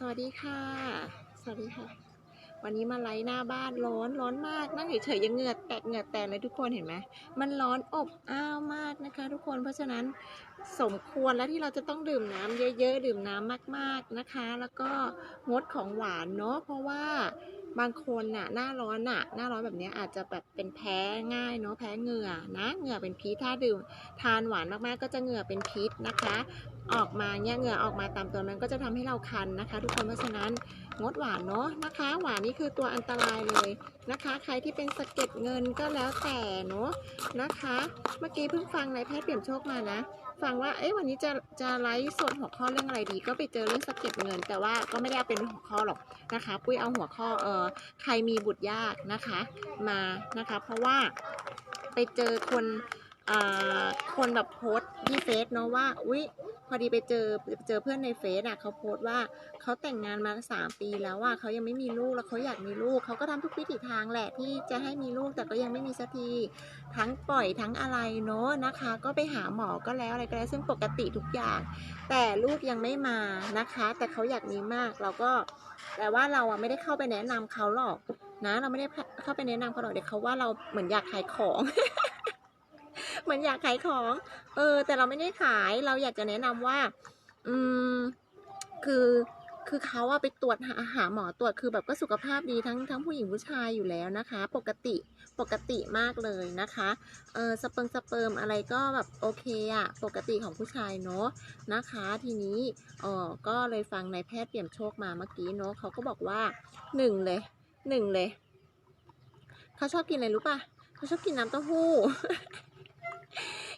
สวัสดีค่ะ สวัสดีค่ะ วันนี้มาไลฟ์หน้าบ้านร้อนร้อนมากนั่งเฉยๆยังเหงื่อแตกเหงื่อแตกเลยทุกคนเห็นไหมมันร้อนอบอ้าวมากนะคะ ทุกคนเพราะฉะนั้นสมควรแล้วที่เราจะต้องดื่มน้ำเยอะๆ ดื่มน้ำมากๆนะคะ แล้วก็งดของหวานเนาะเพราะว่า บางคนน่ะหน้าร้อนน่ะ หน้าร้อนแบบนี้อาจจะแบบเป็นแพ้ง่ายเนาะแพ้เหงื่อนะเหงื่อเป็นพิษถ้าดื่มทานหวานมากๆ ก็จะเหงื่อเป็นพิษนะคะ ออกมาเนี่ยเหงื่อออกมาตามตัวนั้นก็จะทำให้เราคันนะคะ ทุกคนเพราะฉะนั้นงดหวานเนาะนะคะ หวานนี่คือตัวอันตรายเลยนะคะ ใครที่เป็นสะเก็ดเงินก็แล้วแต่เนาะนะคะ เมื่อกี้เพิ่งฟังนายแพทย์เปี่ยมโชคมานะ ฟังว่า เอ้ยวันนี้จะจะไลฟ์สดหัวข้อเรื่องอะไรดี ก็ไปเจอเรื่องสะเก็ดเงิน แต่ว่าก็ไม่ได้เป็นหัวข้อหรอกนะคะ ปุ้ยเอาหัวข้อเออใครมีบุตรยากนะคะ มานะคะ เพราะว่าไปเจอคน คนแบบโพสที่เฟซเนาะว่าอุ๊ยพอดีไปเจอเจอเพื่อนในเฟซอะเขาโพสต์ว่าเขาแต่งงานมาสามปีแล้วอะเขายังไม่มีลูกแล้วเขาอยากมีลูกเขาก็ทำทุกวิถีทางแหละที่จะให้มีลูกแต่ก็ยังไม่มีสักทีทั้งปล่อยทั้งอะไรเนาะนะคะ ก็ไปหาหมอก็แล้วอะไรก็แล้วซึ่งปกติทุกอย่าง แต่ลูกยังไม่มานะคะ แต่เขาอยากมีมากเราก็แต่ว่าเราอะไม่ได้เข้าไปแนะนำเขาหรอกนะ เราไม่ได้เข้าไปแนะนำเขาหรอกเด็กเขาว่าเราเหมือนอยากขายของ เหมือนอยากขายของ เออ แต่เราไม่ได้ขายเราอยากจะแนะนำว่า อืม คือคือเขาอะไปตรวจหาหาหมอตรวจคือแบบก็สุขภาพดีทั้งทั้งผู้หญิงผู้ชายอยู่แล้วนะคะ ปกติปกติมากเลยนะคะเออสเปิงสเปิร์มอะไรก็แบบโอเคอะปกติของผู้ชายเนาะนะคะ ทีนี้เออก็เลยฟังนายแพทย์เปี่ยมโชคมาเมื่อกี้เนาะเขาก็บอกว่าหนึ่งเลยหนึ่งเลยเขาชอบกินอะไรรู้ป่ะเขาชอบกินน้ำเต้าหู้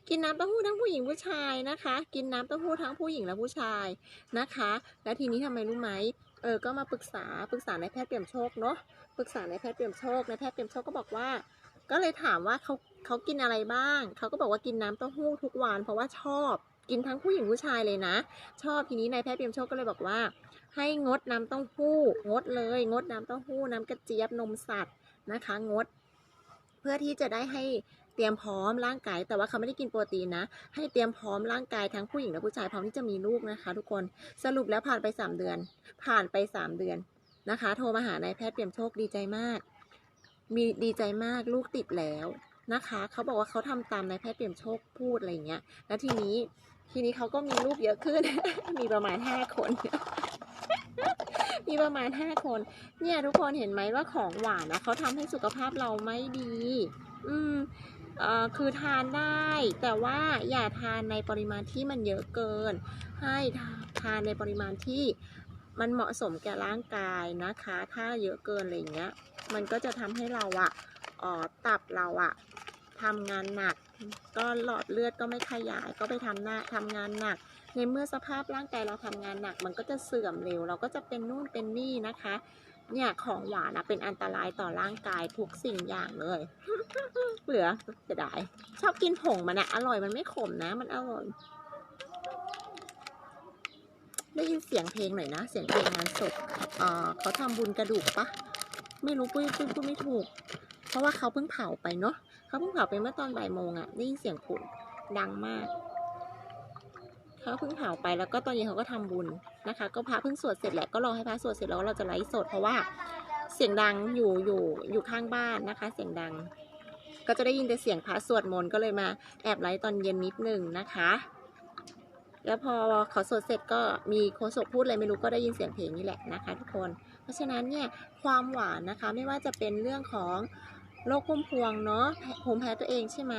กินน้ำเต้าหู้ทั้งผู้หญิงผู้ชายนะคะ กินน้ำเต้าหู้ทั้งผู้หญิงและผู้ชายนะคะ และทีนี้ทำไมรู้ไหมเออก็มาปรึกษาปรึกษาในแพทย์เปี่ยมโชคเนาะปรึกษาในแพทย์เปี่ยมโชคในแพทย์เปี่ยมโชคก็บอกว่า ก็เลยถามว่าเขาเขากินอะไรบ้าง เขาก็บอกว่ากินน้ำเต้าหู้ทุกวันเพราะว่าชอบกินทั้งผู้หญิงผู้ชายเลยนะ ชอบทีนี้นายแพทย์เปี่ยมโชคก็เลยบอกว่า ให้งดน้ำเต้าหู้ งดเลย งดน้ำเต้าหู้ น้ำกระเจี๊ยบนมสัตว์นะคะ งด เพื่อที่จะได้ให้ เตรียมพร้อมร่างกาย แต่ว่าเขาไม่ได้กินโปรตีนนะ ให้เตรียมพร้อมร่างกายทั้งผู้หญิงและผู้ชายพร้อมที่จะมีลูกนะคะ ทุกคนสรุปแล้วผ่านไป 3 เดือน ผ่านไป 3 เดือนนะคะ โทรมาหานายแพทย์เปี่ยมโชคดีใจมาก มีดีใจมากลูกติดแล้วนะคะ เขาบอกว่าเขาทำตามนายแพทย์เปี่ยมโชคพูดอะไรอย่างเงี้ย แล้วทีนี้ทีนี้เขาก็มีลูกเยอะขึ้น มีประมาณ5คน มีประมาณ5คน เนี่ยทุกคนเห็นไหมว่าของหวานนะเขาทำให้สุขภาพเราไม่ดี อืม คือทานได้ แต่ว่าอย่าทานในปริมาณที่มันเยอะเกิน ให้ทานในปริมาณที่มันเหมาะสมแก่ร่างกายนะคะ ถ้าเยอะเกินอะไรเงี้ย มันก็จะทำให้เราอะออตับเราอะทำงานหนัก ก็หลอดเลือดก็ไม่ขยาย ก็ไปทำหน้าทำงานหนัก ในเมื่อสภาพร่างกายเราทำงานหนัก มันก็จะเสื่อมเร็ว เราก็จะเป็นนู่นเป็นนี่นะคะ เนี่ยของหวานนะเป็นอันตรายต่อร่างกายทุกสิ่งอย่างเลย เหลือจะได้ ชอบกินผงมันอะอร่อยมันไม่ขมนะ มันอร่อย ได้ยินเสียงเพลงหน่อยนะ เสียงเพลงงานศพเออเขาทำบุญกระดูกปะไม่รู้ปุ้ยปุ้ยพูดไม่ถูก เพราะว่าเขาเพิ่งเผาไปเนาะเขาเพิ่งเผาไปเมื่อตอนบ่ายโมงอะได้ยินเสียงผุนดังมาก เขาเพิ่งเผาไปแล้วก็ตอนเย็นเขาก็ทำบุญนะคะ ก็พระเพิ่งสวดเสร็จแหละก็รอให้พระสวดเสร็จแล้วเราจะไลฟ์สดเพราะว่าเสียงดังอยู่อยู่อยู่ข้างบ้านนะคะ เสียงดัง ก็จะได้ยินแต่เสียงพระสวดมนต์ก็เลยมาแอบไลฟ์ตอนเย็นนิดนึงนะคะ แล้วพอเขาสวดเสร็จก็มีโคศกพูดอะไรไม่รู้ก็ได้ยินเสียงเพลงนี่แหละนะคะ ทุกคน เพราะฉะนั้นเนี่ยความหวานนะคะไม่ว่าจะเป็นเรื่องของ โรคพุ่มพวงเนาะภูมิแพ้ตัวเองใช่ไหม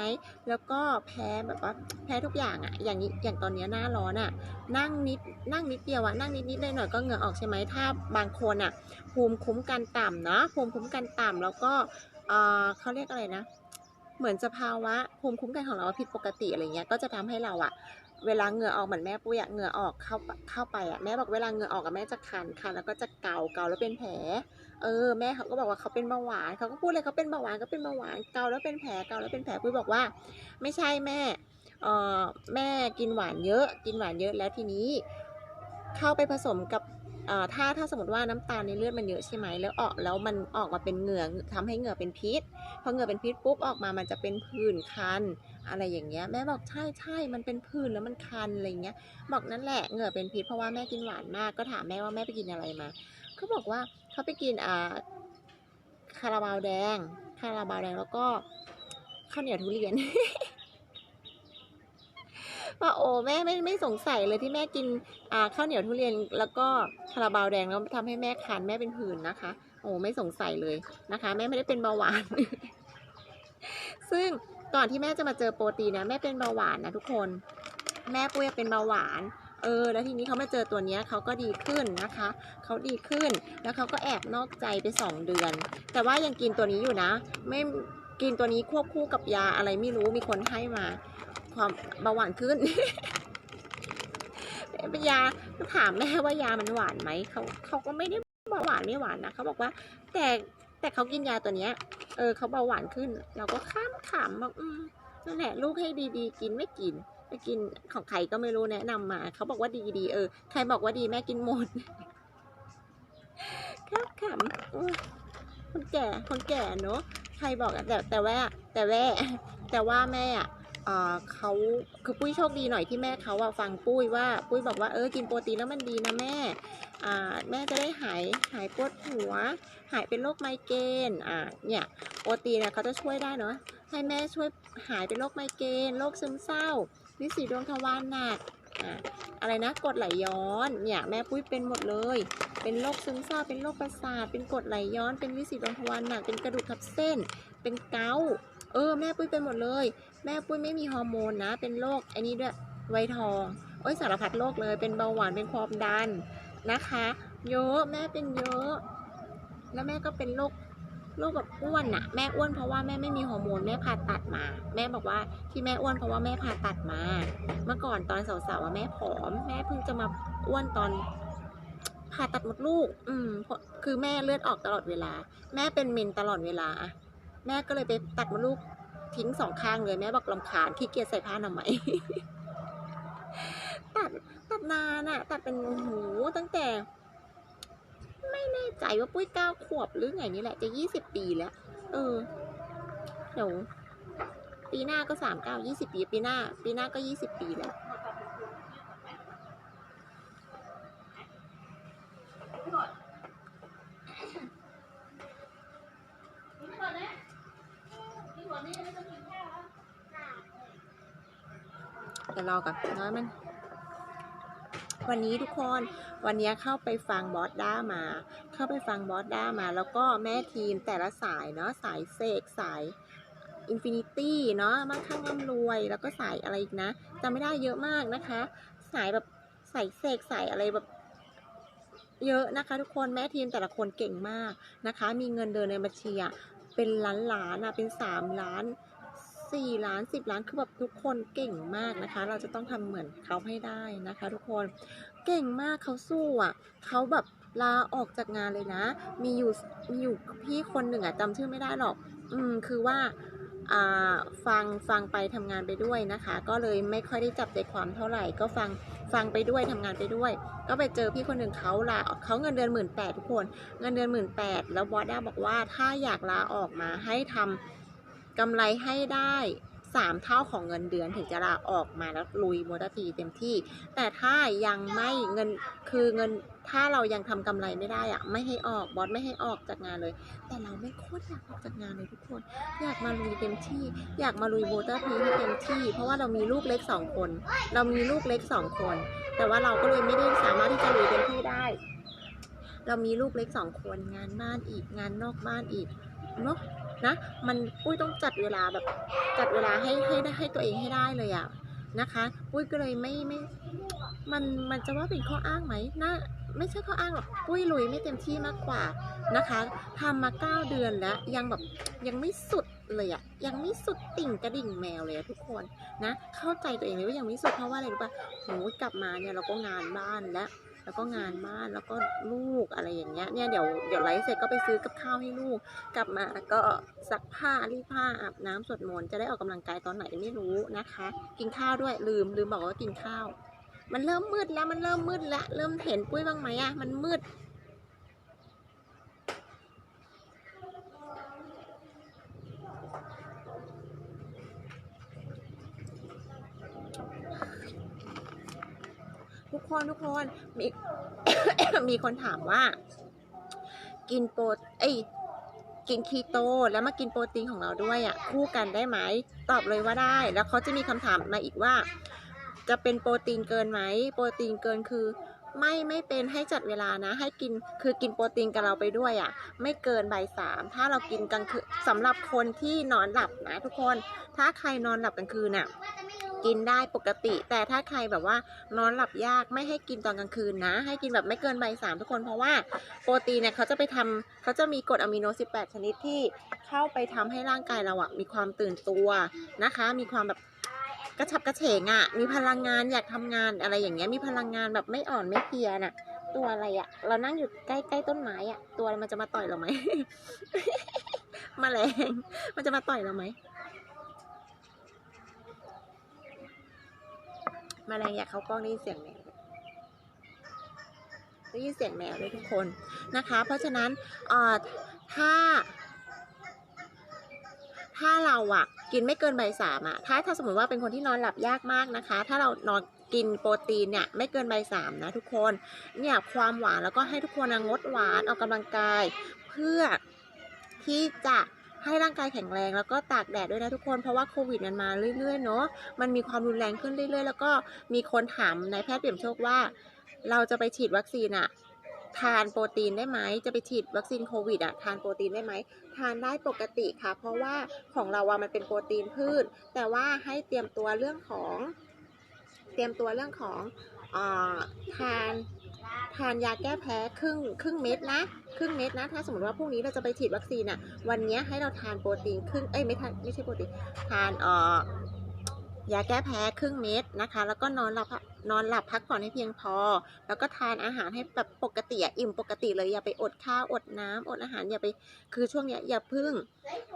แล้วก็แพ้แบบว่าแพ้ทุกอย่างอะอย่างนี้อย่างตอนนี้หน้าร้อนอะนั่งนิดนั่งนิดเดียวอะนั่งนิดนิดเลยหน่อยก็เหงื่อออกใช่ไหมถ้าบางคนอะภูมิคุ้มกันต่ำเนาะภูมิคุ้มกันต่ำแล้วก็เออเขาเรียกอะไรนะ เหมือนสภาวะภูมิคุ้มกันของเราผิดปกติอะไรเงี้ยก็จะทำให้เราอะ เวลาเหงื่อออกเหมือนแม่ปุ้ยอะเหงื่อออกเข้าเข้าไปอะแม่บอกเวลาเหงื่อออกกับแม่จะคันคันแล้วก็จะเกาเกาแล้วเป็นแผล เออแม่เขาก็บอกว่าเขาเป็นเบาหวานเขาก็พูดเลยเขาเป็นเบาหวานก็เป็นเบาหวานเกาแล้วเป็นแผลเกาแล้วเป็นแผลปุ้ยบอกว่า ไม่ใช่แม่เออแม่กินหวานเยอะ กินหวานเยอะแล้วทีนี้ เข้าไปผสมกับ ถ้าถ้าสมมติว่าน้ำตาลในเลือดมันเยอะใช่ไหมแล้วออกแล้วมันออกมาเป็นเหงื่อทำให้เหงื่อเป็นพิษพอเหงื่อเป็นพิษปุ๊บออกมามันจะเป็นผื่นคัน อะไรอย่างเงี้ยแม่บอกใช่ใช่มันเป็นผื่นแล้วมันคันอะไรเงี้ยบอกนั่นแหละเหงื่อเป็นพิษเพราะว่าแม่กินหวานมากก็ถามแม่ว่าแม่ไปกินอะไรมาเขาบอกว่าเขาไปกินอ่าคาราบาวแดงคาราบาวแดงแล้วก็ข้าวเหนียวทุเรียน ว่าโอ้แม่ไม่ไม่สงสัยเลยที่แม่กินอ่าข้าวเหนียวทุเรียนแล้วก็คาราบาวแดงแล้วทำให้แม่คันแม่เป็นผื่นนะคะ โอ้ไม่สงสัยเลยนะคะ แม่ไม่ได้เป็นเบาหวาน ซึ่งก่อนที่แม่จะมาเจอโปรตีนนะแม่เป็นเบาหวานนะทุกคน แม่ปุ้ยเป็นเบาหวานเออแล้วทีนี้เขามาเจอตัวเนี้ยเขาก็ดีขึ้นนะคะ เขาดีขึ้นแล้วเขาก็แอบนอกใจไปสองเดือน แต่ว่ายังกินตัวนี้อยู่นะ ไม่กินตัวนี้ควบคู่กับยาอะไรไม่รู้มีคนให้มา ความเบาหวานขึ้นเป็นยาถามแม่ว่ายามันหวานไหมเขาเขาก็ไม่ได้บอกหวานไม่หวานนะเขาบอกว่า แต่แต่เขากินยาตัวเนี้ย เออเขาเบาหวานขึ้น เราก็ข้ามขำบอกอืมนั่นแหละลูกให้ดีๆ กินไม่กินไปกินของใครก็ไม่รู้แนะนำมาเขาบอกว่าดีๆเออใครบอกว่าดีแม่กินหมดครับขำคนแก่คนแก่เนอะใครบอกแต่แต่ว่าแต่แว่แต่ว่าแม่อะ เอ่อเขาคือปุ้ยโชคดีหน่อยที่แม่เขาอะฟังปุ้ยว่าปุ้ยบอกว่าเออกินโปรตีนแล้วมันดีนะแม่แม่จะได้หายหายปวดหัว หายเป็นโรคไมเกรนอ่าเนี่ยโปรตีนเนี่ยเขาจะช่วยได้เนาะให้แม่ช่วยหายเป็นโรคไมเกรนโรคซึมเศร้าลิสีดวงทวารหนักอ่าอะไรนะกดไหลย้อนเนี่ยแม่ปุ้ยเป็นหมดเลย เป็นโรคซึมเศร้าเป็นโรคประสาทเป็นกดไหลย้อนเป็นวิสีดวงทวารหนักเป็นกระดูกทับเส้น เป็นเกาต์ เออแม่ปุ้ยเป็นหมดเลย แม่ปุ้ยไม่มีฮอร์โมนนะ เป็นโรคไอ้นี้ด้วยไวทองโอ้ยสารพัดโรคเลยเป็นเบาหวานเป็นความดันนะคะ เยอะแม่เป็นเยอะ แล้วแม่ก็เป็นโรคโรคแบบอ้วนนะแม่อ้วนเพราะว่าแม่ไม่มีฮอร์โมนแม่ผ่าตัดมา แม่บอกว่าที่แม่อ้วนเพราะว่าแม่ผ่าตัดมา เมื่อก่อนตอนสาวๆอะแม่ผอม แม่เพิ่งจะมาอ้วนตอนผ่าตัดมดลูก อืมคือแม่เลือดออกตลอดเวลา แม่เป็นเมนตลอดเวลาอะ แม่ก็เลยไปตัดมดลูกทิ้งสองข้างเลยแม่บอกลำคาญขี้เกียจใส่ผ้าอนามัยตัดตัดนานอะตัดเป็นโอ้โหตั้งแต่ ไม่แน่ใจว่าปุ้ยเก้าขวบหรือไงนี่แหละ จะยี่สิบปีแล้ว เออเดี๋ยวปีหน้าก็สามเก้ายี่สิบปี ปีหน้า ปีหน้าก็ยี่สิบปีแล้ว ดี๋ยวรอก่อนน้อยมัน วันนี้ทุกคนวันนี้เข้าไปฟังบอสด้ามา เข้าไปฟังบอสด้ามา แล้วก็แม่ทีมแต่ละสายเนาะสายเสกสายอินฟินิตี้เนาะมั่งคั่งร่ำรวย แล้วก็สายอะไรอีกนะจำไม่ได้เยอะมากนะคะ สายแบบสายเสกสายอะไรแบบเยอะนะคะ ทุกคนแม่ทีมแต่ละคนเก่งมากนะคะ มีเงินเดินในบัญชีอะเป็นล้านล้านอะเป็นสามล้าน สี่ล้านสิบล้านคือแบบทุกคนเก่งมากนะคะ เราจะต้องทำเหมือนเขาให้ได้นะคะ ทุกคนเก่งมากเขาสู้อะเขาแบบลาออกจากงานเลยนะ มีอยู่มีอยู่พี่คนหนึ่งอะจำชื่อไม่ได้หรอก อืมคือว่าฟังฟังไปทำงานไปด้วยนะคะ ก็เลยไม่ค่อยได้จับใจความเท่าไหร่ ก็ฟังฟังไปด้วยทำงานไปด้วย ก็ไปเจอพี่คนหนึ่งเขาลาเขาเงินเดือนหมื่นแปดทุกคน เงินเดือนหมื่นแปดแล้วบอสด้าบอกว่าถ้าอยากลาออกมาให้ทำ กำไรให้ได้สามเท่าของเงินเดือนถึงจะลาออกมาแล้วลุยมอเตอร์ทีเต็มที่ แต่ถ้ายังไม่เงินคือเงินถ้าเรายังทำกำไรไม่ได้อะไม่ให้ออกบอสไม่ให้ออกจากงานเลย แต่เราไม่โคตรอยากออกจากงานเลยทุกคน อยากมาลุยเต็มที่ อยากมาลุยมอเตอร์ทีให้เต็มที่ เพราะว่าเรามีลูกเล็กสองคน เรามีลูกเล็กสองคน แต่ว่าเราก็เลยไม่ได้สามารถที่จะลุยเต็มที่ได้ เรามีลูกเล็กสองคนงานบ้านอีกงานนอกบ้านอีกเนาะ นะมันปุ้ยต้องจัดเวลาแบบจัดเวลาให้ให้ได้ให้ตัวเองให้ได้เลยอะนะคะปุ้ยก็เลยไม่ไม่มันมันจะว่าเป็นข้ออ้างไหมน่าไม่ใช่ข้ออ้างหรอกปุ้ยลุยไม่เต็มที่มากกว่านะคะทำมาเก้าเดือนแล้วยังแบบยังไม่สุดเลยอะยังไม่สุดติ่งกระดิ่งแมวเลยทุกคนนะเข้าใจตัวเองเลยว่ายังไม่สุดเพราะว่าอะไรรู้ป่ะโหกลับมาเนี่ยเราก็งานบ้านและ แล้วก็งานบ้านแล้วก็ลูกอะไรอย่างเงี้ยเนี่ยเดี๋ยวเดี๋ยวไลฟ์เสร็จก็ไปซื้อกับข้าวให้ลูก กลับมาก็ซักผ้ารีดผ้าอาบน้ำสวดมนต์จะได้ออกกำลังกายตอนไหนไม่รู้นะคะ กินข้าวด้วยลืมลืมบอกว่ากินข้าว มันเริ่มมืดแล้วมันเริ่มมืดแล้วเริ่มเห็นปุ้ยบ้างไหมอะมันมืด คนทุกคนมี มีคนถามว่า กินโปรเอ้ยกินคีโตแล้วมากินโปรตีนของเราด้วยอะคู่กันได้ไหมตอบเลยว่าได้ แล้วเขาจะมีคำถามมาอีกว่า จะเป็นโปรตีนเกินไหมโปรตีนเกินคือ ไม่ไม่เป็นให้จัดเวลานะ ให้กินคือกินโปรตีนกับเราไปด้วยอะ ไม่เกินบ่ายสามถ้าเรากินกลางคืนสำหรับคนที่นอนหลับนะทุกคน ถ้าใครนอนหลับกลางคืนน่ะ กินได้ปกติ แต่ถ้าใครแบบว่านอนหลับยากไม่ให้กินตอนกลางคืนนะ ให้กินแบบไม่เกินใบสามทุกคนเพราะว่าโปรตีนเนี่ยเขาจะไปทำเขาจะมีกรดอะมิโน 18 ชนิดที่เข้าไปทำให้ร่างกายเราอะมีความตื่นตัวนะคะ มีความแบบกระฉับกระเฉงอะมีพลังงานอยากทำงานอะไรอย่างเงี้ยมีพลังงานแบบไม่อ่อนไม่เพลียน่ะ ตัวอะไรอะเรานั่งอยู่ใกล้ใกล้ต้นไม้อะตัวมันจะมาต่อยเราไหมแมลงมันจะมาต่อยเราไหม แมลงอยากเข้ากล้องได้ยินเสียงแมวได้ยินเสียงแมวด้วยทุกคนนะคะ เพราะฉะนั้นเอ่อถ้า ถ้าเราอะกินไม่เกินใบสามอะถ้าถ้าสมมติว่าเป็นคนที่นอนหลับยากมากนะคะ ถ้าเรานอนกินโปรตีนเนี่ยไม่เกินใบสามนะทุกคนเนี่ยความหวานแล้วก็ให้ทุกคนงดหวานออกกำลังกาย เพื่อที่จะ ให้ร่างกายแข็งแรงแล้วก็ตากแดดด้วยนะทุกคน เพราะว่าโควิดมันมาเรื่อยๆเนาะมันมีความรุนแรงขึ้นเรื่อย ๆ แล้วก็มีคนถามนายแพทย์เปี่ยมโชคว่า เราจะไปฉีดวัคซีนอะทานโปรตีนได้ไหม จะไปฉีดวัคซีนโควิดอะทานโปรตีนได้ไหม ทานได้ปกติค่ะ เพราะว่าของเราอะมันเป็นโปรตีนพืช แต่ว่าให้เตรียมตัวเรื่องของ เตรียมตัวเรื่องของอ่าทาน ทานยาแก้แพ้ครึ่งครึ่งเม็ดนะครึ่งเม็ดนะ ถ้าสมมติว่าพรุ่งนี้เราจะไปฉีดวัคซีนอะวันนี้ให้เราทานโปรตีนครึ่งเอ้ยไม่ทานไม่ใช่โปรตีนทานเอ่อ ยาแก้แพ้ครึ่งเม็ดนะคะ แล้วก็นอนหลับนอนหลับพักผ่อนให้เพียงพอ แล้วก็ทานอาหารให้แบบปกติอะอิ่มปกติเลยอย่าไปอดข้าวอดน้ำอดอาหารอย่าไปคือช่วงนี้อย่าพึ่ง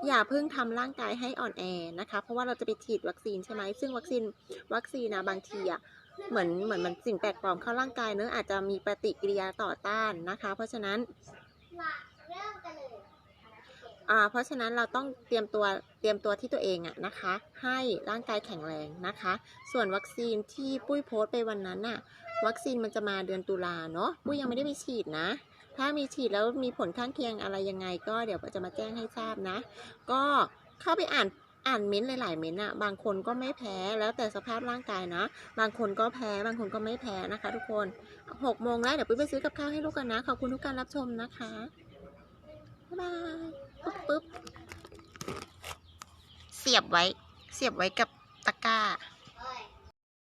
อย่าพึ่งทำร่างกายให้อ่อนแอนะคะ เพราะว่าเราจะไปฉีดวัคซีนใช่ไหมซึ่งวัคซีนวัคซีนนะบางทีอะเหมือนเหมือนมันสิ่งแปลกปลอมเข้าร่างกายเนอะออาจจะมีปฏิกิริยาต่อต้านนะคะ เพราะฉะนั้น เพราะฉะนั้นเราต้องเตรียมตัวเตรียมตัวที่ตัวเองอะนะคะ ให้ร่างกายแข็งแรงนะคะ ส่วนวัคซีนที่ปุ้ยโพสต์ไปวันนั้นน่ะวัคซีนมันจะมาเดือนตุลาเนาะปุ้ยยังไม่ได้ไปฉีดนะ ถ้ามีฉีดแล้วมีผลข้างเคียงอะไรยังไง ก็เดี๋ยวจะมาแจ้งให้ทราบนะ ก็เข้าไปอ่านอ่านเม้นต์หลาย ๆ เม้นต์อะบางคนก็ไม่แพ้แล้วแต่สภาพร่างกายนะ บางคนก็แพ้บางคนก็ไม่แพ้นะคะ ทุกคนหกโมงแล้วเดี๋ยวปุ้ยไปซื้อกับข้าวให้ลูกกันนะขอบคุณทุกการรับชมนะคะบ๊ายบาย ปึ๊บปึ๊บเสียบไว้ เสียบไว้กับตะกร้า